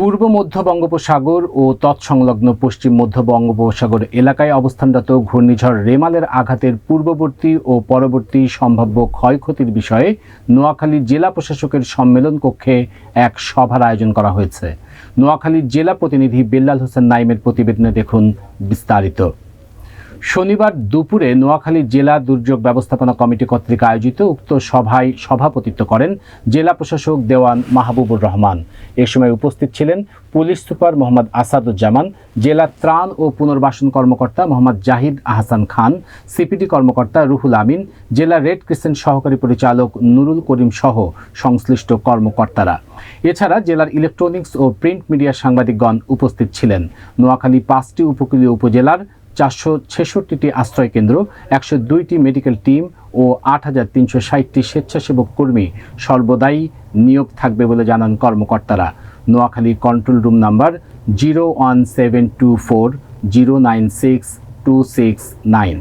পূর্ব মধ্য বঙ্গোপসাগর ও তৎসংলগ্ন পশ্চিম মধ্য বঙ্গোপসাগর এলাকায় অবস্থানরত ঘূর্ণিঝড় রেমালের আঘাতের পূর্ববর্তী ও পরবর্তী সম্ভাব্য ক্ষয়ক্ষতির বিষয়ে নোয়াখালী জেলা প্রশাসকের সম্মেলন কক্ষে এক সভার আয়োজন করা হয়েছে। নোয়াখালীর জেলা প্রতিনিধি বেল্লাল হোসেন নাইমের প্রতিবেদনে দেখুন বিস্তারিত। শনিবার দুপুরে নোয়াখালী জেলা দুর্যোগ ব্যবস্থাপনা কমিটি কর্তৃক আয়োজিত উক্ত সভায় সভাপতিত্ব করেন জেলা প্রশাসক দেওয়ান মাহবুবুর রহমান। এ সময় উপস্থিত ছিলেন পুলিশ সুপার মোহাম্মদ আসাদুজ্জামান, জেলা ত্রাণ ও পুনর্বাসন কর্মকর্তা মোহাম্মদ জাহিদ আহসান খান, সিপিডি কর্মকর্তা রুহুল আমিন, জেলা রেড ক্রিসেন্ট সহকারী পরিচালক নুরুল করিম সহ সংশ্লিষ্ট কর্মকর্তারা। এছাড়া জেলার ইলেকট্রনিক্স ও প্রিন্ট মিডিয়া সাংবাদিকগণ উপস্থিত ছিলেন। নোয়াখালী পাঁচটি উপকূলীয় উপজেলার চারশো ছেষট্টিটি আশ্রয়কেন্দ্র, একশো দুইটি মেডিকেল টিম ও আট হাজার তিনশো ষাটটি স্বেচ্ছাসেবক কর্মী সর্বদাই নিয়োগ থাকবে বলে জানান কর্মকর্তারা। Noakhali control room number zero one seven two four zero nine six two six nine.